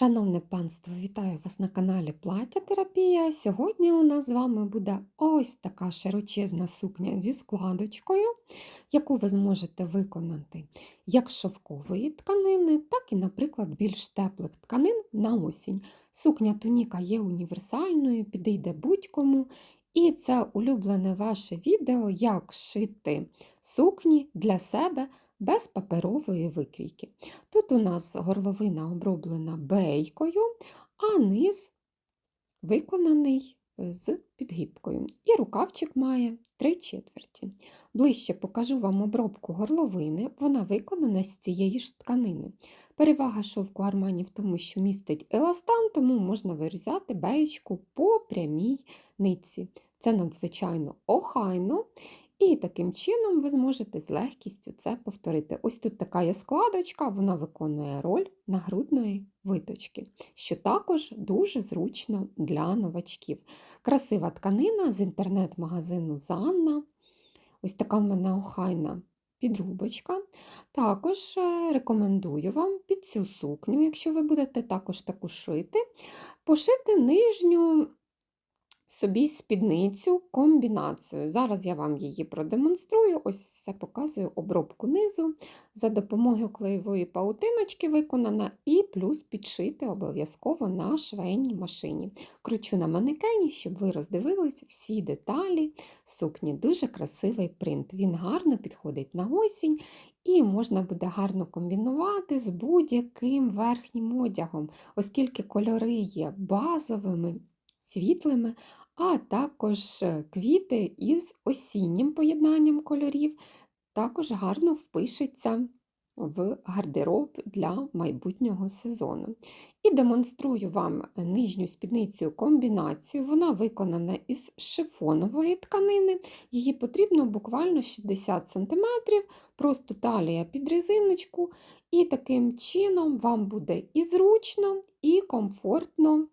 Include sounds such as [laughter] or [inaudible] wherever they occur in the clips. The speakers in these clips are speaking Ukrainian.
Шановне панство, вітаю вас на каналі Плаття Терапія. Сьогодні у нас з вами буде ось така широчезна сукня зі складочкою, яку ви зможете виконати як шовкової тканини, так і, наприклад, більш теплих тканин на осінь. Сукня туніка є універсальною, підійде будь-кому. І це улюблене ваше відео, як шити сукні для себе без паперової викрійки. Тут у нас горловина оброблена бейкою, а низ виконаний е, з підгибкою. І рукавчик має 3 четверті. Ближче покажу вам обробку горловини, вона виконана з цієї ж тканини. Перевага шовку армані в тому, що містить еластан, тому можна вирізати беєчку по прямій нитці. Це надзвичайно охайно і таким чином ви зможете з легкістю це повторити. Ось тут така є складочка, вона виконує роль нагрудної виточки, що також дуже зручно для новачків. Красива тканина з інтернет-магазину Занна. Ось така в мене охайна підрубочка. Також е, рекомендую вам під цю сукню, якщо ви будете також таку шити, пошити нижню собі спідницю комбінацію. Зараз я вам її продемонструю. Ось це показую обробку низу за допомогою клеєвої паутиночки виконана, і плюс підшити обов'язково на швейній машині. Кручу на манекені, щоб ви роздивились всі деталі сукні. Дуже красивий принт. Він гарно підходить на осінь. І можна буде гарно комбінувати з будь-яким верхнім одягом, оскільки кольори є базовими, світлими, а також е, квіти із осіннім поєднанням кольорів також гарно впишеться в гардероб для майбутнього сезону. І демонструю вам нижню спідницю комбінацію. Вона виконана із шифонової тканини, її потрібно буквально 60 см, просто талія під резиночку, і таким чином вам буде і зручно, і комфортно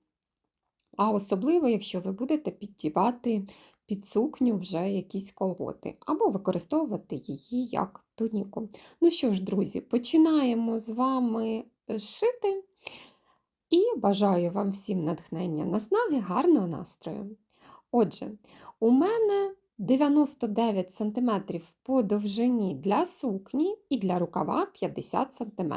а особливо, якщо ви будете піддівати під сукню вже якісь колготи, або використовувати її як туніку. Ну що ж, друзі, починаємо з вами е, шити і бажаю вам всім натхнення наснаги, гарного настрою. Отже, у мене 99 см по довжині для сукні і для рукава 50 см.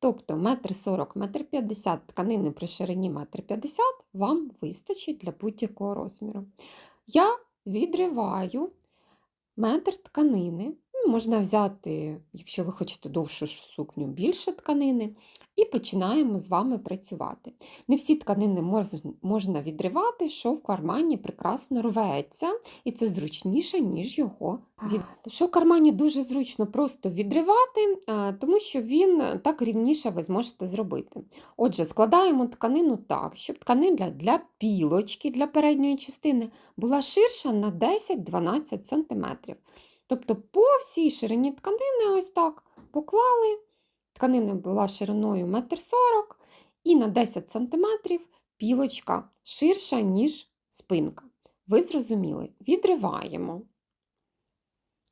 Тобто 1,40 м, 1,50 м тканини при ширині 1,50 м вам вистачить для будь-якого розміру. Я відриваю метр тканини, можна взяти, якщо ви хочете довшу сукню, більше тканини, і починаємо з вами працювати. Не всі тканини можна відривати, шовк армані прекрасно рветься, і це зручніше, ніж його від... Шовк армані дуже зручно просто відривати, тому що він так рівніше ви зможете зробити. Отже, складаємо тканину так, щоб тканина для пілочки, для передньої частини була ширша на 10-12 см. Тобто по всій ширині тканини ось так поклали. Тканина була шириною 1,40 м і на 10 см пілочка ширша, ніж спинка. Ви зрозуміли, відриваємо.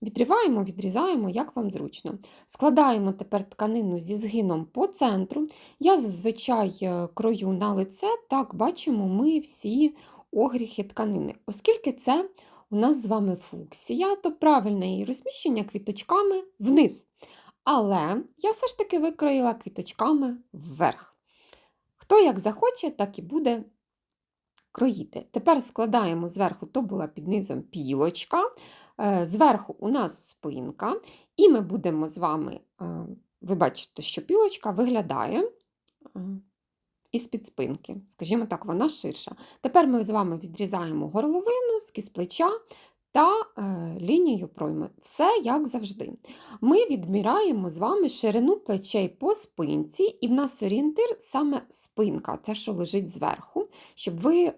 Відриваємо, відрізаємо, як вам зручно. Складаємо тепер тканину зі згином по центру. Я зазвичай е, крою на лице, так бачимо ми всі огріхи тканини. Оскільки це у нас з вами фуксія, то правильне її розміщення квіточками вниз. Але я все ж таки викроїла квіточками вверх. Хто як захоче, так і буде кроїти. Тепер складаємо зверху, то була під низом пілочка, е, зверху у нас спинка, і ми будемо з вами, е, ви бачите, що пілочка виглядає е, із-під спинки. Скажімо так, вона ширша. Тепер ми з вами відрізаємо горловину, скіз плеча та е, лінію пройми. Все як завжди. Ми відміраємо з вами ширину плечей по спинці, і в нас орієнтир саме спинка, це, що лежить зверху, щоб ви е,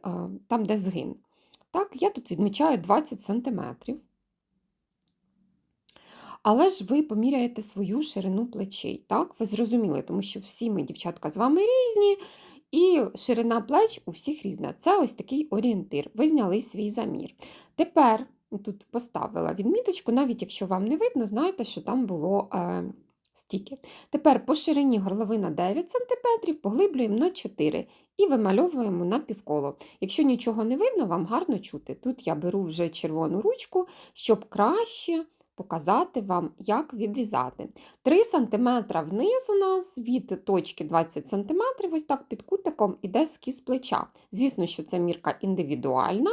там, де згин. Так, Я тут відмічаю 20 см. Але ж ви поміряєте свою ширину плечей. так? Ви зрозуміли, тому що всі ми, дівчатка, з вами різні, і ширина плеч у всіх різна. Це ось такий орієнтир. Ви зняли свій замір. Тепер тут поставила відміточку, навіть якщо вам не видно, знаєте, що там було е, Стільки. Тепер по ширині горловина 9 см, поглиблюємо на 4 і вимальовуємо на півколо. Якщо нічого не видно, вам гарно чути. Тут я беру вже червону ручку, щоб краще показати вам, як відрізати. 3 см вниз у нас від точки 20 см, ось так під кутиком іде скіз плеча. Звісно, що це мірка індивідуальна.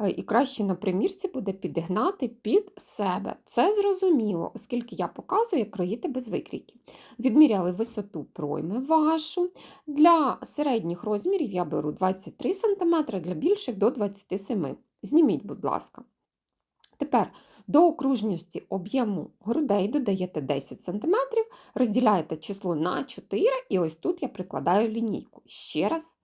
е, І краще на примірці буде підігнати під себе. Це зрозуміло, оскільки я показую, як кроїти без викрійки. Відміряли висоту пройми вашу. Для середніх розмірів я беру 23 см, для більших до 27 см. Зніміть, будь ласка. Тепер до окружності об'єму грудей додаєте 10 см, розділяєте число на 4, і ось тут я прикладаю лінійку. Ще раз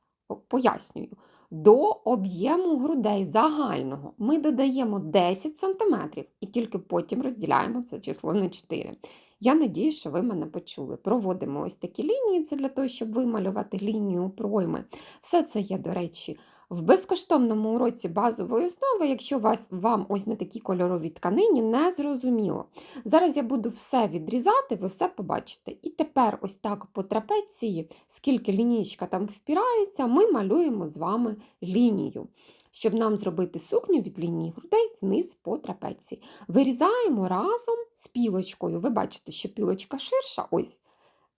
пояснюю. До об'єму грудей загального ми додаємо 10 см і тільки потім розділяємо це число на 4. Я надію, що ви мене почули. Проводимо ось такі лінії, це для того, щоб вималювати лінію пройми. Все це є, до речі, в безкоштовному уроці базової основи, якщо вас, вам ось на такій кольоровій тканині не зрозуміло. Зараз я буду все відрізати, ви все побачите. І тепер ось так по трапеції, скільки лінійка там впирається, ми малюємо з вами лінію. Щоб нам зробити сукню від лінії грудей вниз по трапеції. Вирізаємо разом з пілочкою. Ви бачите, що пілочка ширша, ось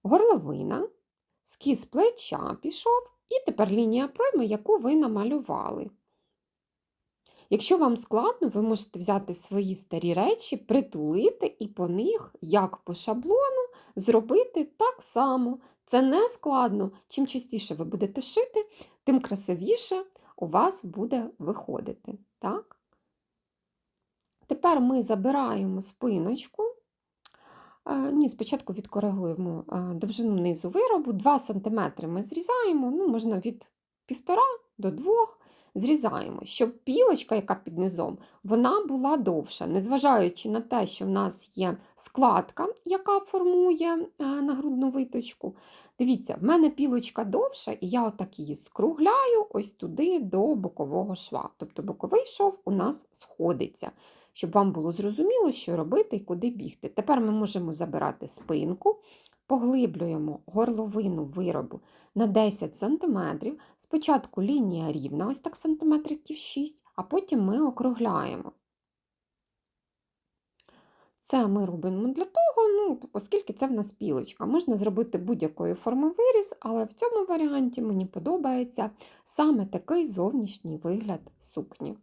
горловина, скіз плеча пішов, і тепер лінія пройми, яку ви намалювали. Якщо вам складно, ви можете взяти свої старі речі, притулити і по них, як по шаблону, зробити так само. Це не складно. Чим частіше ви будете шити, тим красивіше у вас буде виходити. Так? Тепер ми забираємо спиночку. Ні, спочатку відкоригуємо довжину низу виробу. 2 см ми зрізаємо, ну, можна від 1,5 до 2 зрізаємо, щоб пілочка, яка під низом, вона була довша, незважаючи на те, що в нас є складка, яка формує е, нагрудну виточку. Дивіться, в мене пілочка довша, і я отак її скругляю ось туди до бокового шва. Тобто боковий шов у нас сходиться щоб вам було зрозуміло, що робити і куди бігти. Тепер ми можемо забирати спинку, поглиблюємо горловину виробу на 10 см. Спочатку лінія рівна, ось так сантиметрів 6, а потім ми округляємо. Це ми робимо для того, ну, оскільки це в нас пілочка. Можна зробити будь-якої форми виріз, але в цьому варіанті мені подобається саме такий зовнішній вигляд сукні.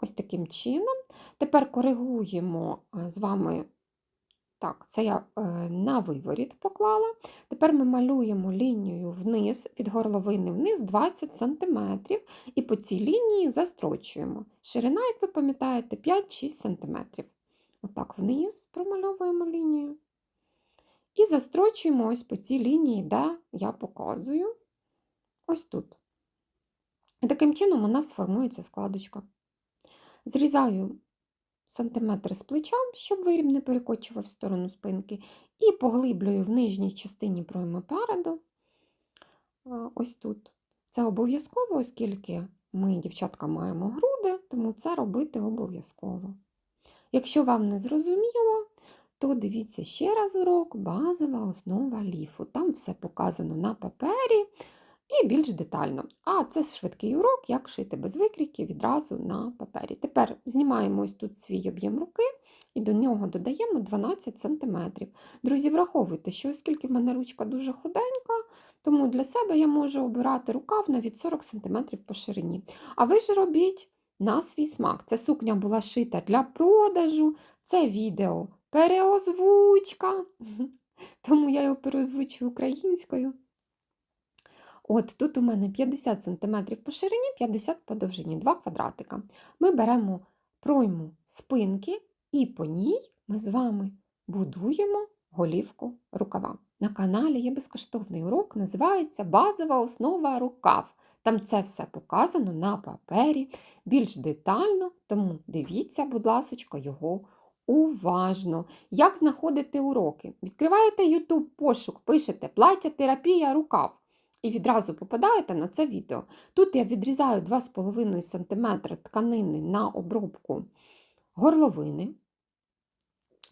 Ось таким чином. Тепер коригуємо е, з вами, так, це я е, на виворіт поклала. Тепер ми малюємо лінію вниз, від горловини вниз 20 см, і по цій лінії застрочуємо. Ширина, як ви пам'ятаєте, 5-6 см. Отак вниз промальовуємо лінію. І застрочуємо ось по цій лінії, де я показую. Ось тут. І таким чином у нас сформується складочка. Зрізаю сантиметр з плеча, щоб виріб не перекочував в сторону спинки, і поглиблюю в нижній частині пройми переду. Ось тут. Це обов'язково, оскільки ми, дівчатка, маємо груди, тому це робити обов'язково. Якщо вам не зрозуміло, то дивіться ще раз урок базова основа ліфу. Там все показано на папері і більш детально. А це швидкий урок, як шити без викрійки відразу на папері. Тепер знімаємо ось тут свій об'єм руки і до нього додаємо 12 см. Друзі, враховуйте, що оскільки в мене ручка дуже худенька, тому для себе я можу обирати рукав навіть 40 см по ширині. А ви ж робіть на свій смак. Ця сукня була шита для продажу, це відео переозвучка, [laughs] тому я його переозвучую українською. От тут у мене 50 см по ширині, 50 по довжині, 2 квадратика. Ми беремо пройму спинки і по ній ми з вами будуємо голівку рукава. На каналі є безкоштовний урок, називається Базова основа рукав. Там це все показано на папері більш детально, тому дивіться, будь ласка, його уважно. Як знаходити уроки? Відкриваєте YouTube пошук, пишете плаття, терапія, рукав. І відразу попадаєте на це відео. Тут я відрізаю 2,5 см тканини на обробку горловини.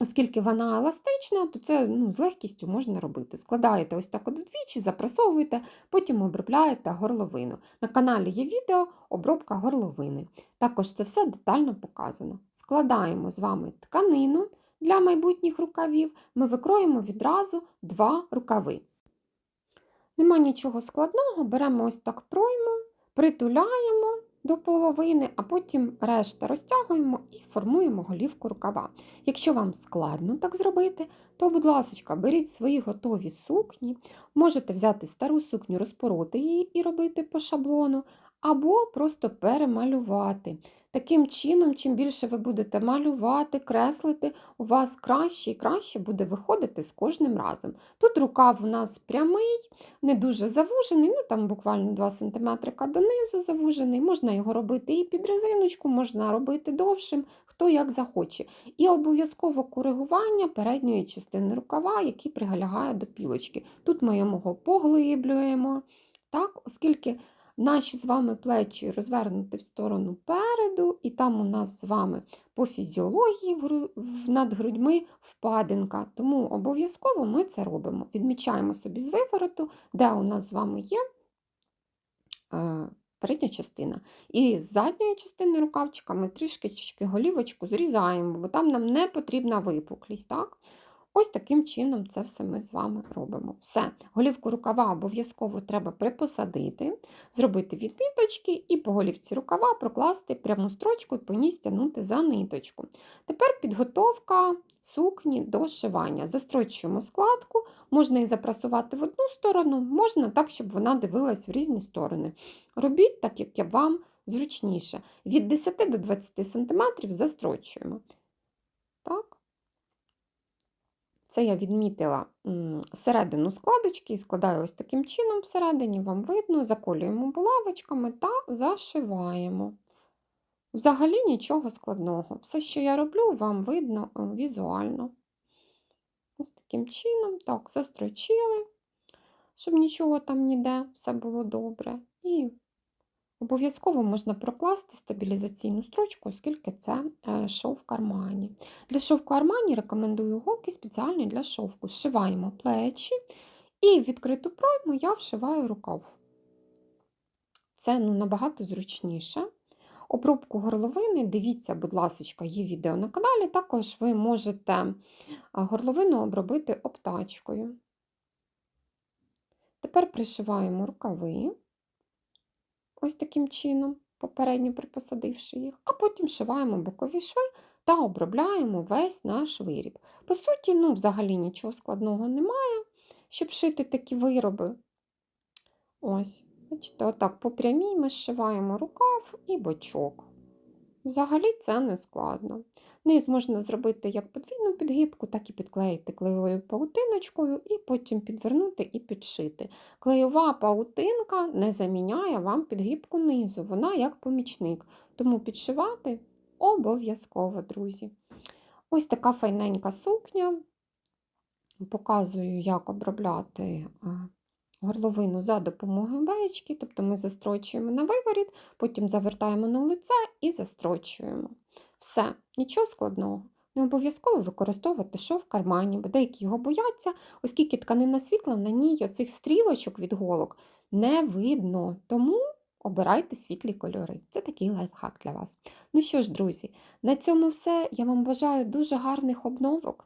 Оскільки вона еластична, то це ну, з легкістю можна робити. Складаєте ось так от вдвічі, запрасовуєте, потім обробляєте горловину. На каналі є відео обробка горловини. Також це все детально показано. Складаємо з вами тканину для майбутніх рукавів, ми викроїмо відразу два рукави. Нема нічого складного, беремо ось так пройму, притуляємо до половини, а потім решта розтягуємо і формуємо голівку рукава. Якщо вам складно так зробити, то, будь ласка, беріть свої готові сукні, можете взяти стару сукню, розпороти її і робити по шаблону, або просто перемалювати. Таким чином, чим більше ви будете малювати, креслити, у вас краще і краще буде виходити з кожним разом. Тут рукав у нас прямий, не дуже завужений, ну там буквально 2 см донизу завужений. Можна його робити і під резиночку, можна робити довшим, хто як захоче. І обов'язково коригування передньої частини рукава, який прилягає до пілочки. Тут ми його поглиблюємо, так, оскільки наші з вами плечі розвернуті в сторону переду, і там у нас з вами по фізіології над грудьми впадинка. Тому обов'язково ми це робимо. Відмічаємо собі з вивороту, де у нас з вами є е, передня частина. І з задньої частини рукавчика ми трішки голівочку зрізаємо, бо там нам не потрібна випуклість. Так? Ось таким чином це все ми з вами робимо. Все, голівку рукава обов'язково треба припосадити, зробити відміточки і по голівці рукава прокласти пряму строчку і по ній стягнути за ниточку. Тепер підготовка сукні до шивання. Застрочуємо складку, можна її запрасувати в одну сторону, можна так, щоб вона дивилась в різні сторони. Робіть так, як я вам зручніше. Від 10 до 20 см застрочуємо. Так. Це я відмітила середину складочки і складаю ось таким чином всередині, вам видно, заколюємо булавочками та зашиваємо. Взагалі нічого складного. Все, що я роблю, вам видно е, візуально. Ось таким чином, так, застрочили, щоб нічого там ніде, все було добре. І Обов'язково можна прокласти стабілізаційну строчку, оскільки це е, шов кармані. Для шовку армані рекомендую голки спеціальні для шовку. Зшиваємо плечі і в відкриту пройму я вшиваю рукав. Це ну, набагато зручніше. Обробку горловини, дивіться, будь ласка, є відео на каналі, також ви можете е, горловину обробити обтачкою. Тепер пришиваємо рукави ось таким чином, попередньо припосадивши їх, а потім шиваємо бокові шви та обробляємо весь наш виріб. По суті, ну, взагалі нічого складного немає, щоб шити такі вироби. Ось, бачите, отак по прямій ми шиваємо рукав і бочок. Взагалі це не складно. Низ можна зробити як подвійну підгибку, так і підклеїти клеєвою паутиночкою, і потім підвернути і підшити. Клеєва паутинка не заміняє вам підгибку низу, вона як помічник. Тому підшивати обов'язково, друзі. Ось така файненька сукня. Показую, як обробляти горловину за допомогою баєчки, тобто ми застрочуємо на виворіт, потім завертаємо на лице і застрочуємо. Все, нічого складного. Не обов'язково використовувати шов в кармані, бо деякі його бояться, оскільки тканина світла, на ній оцих стрілочок від голок не видно. Тому обирайте світлі кольори. Це такий лайфхак для вас. Ну що ж, друзі, на цьому все. Я вам бажаю дуже гарних обновок.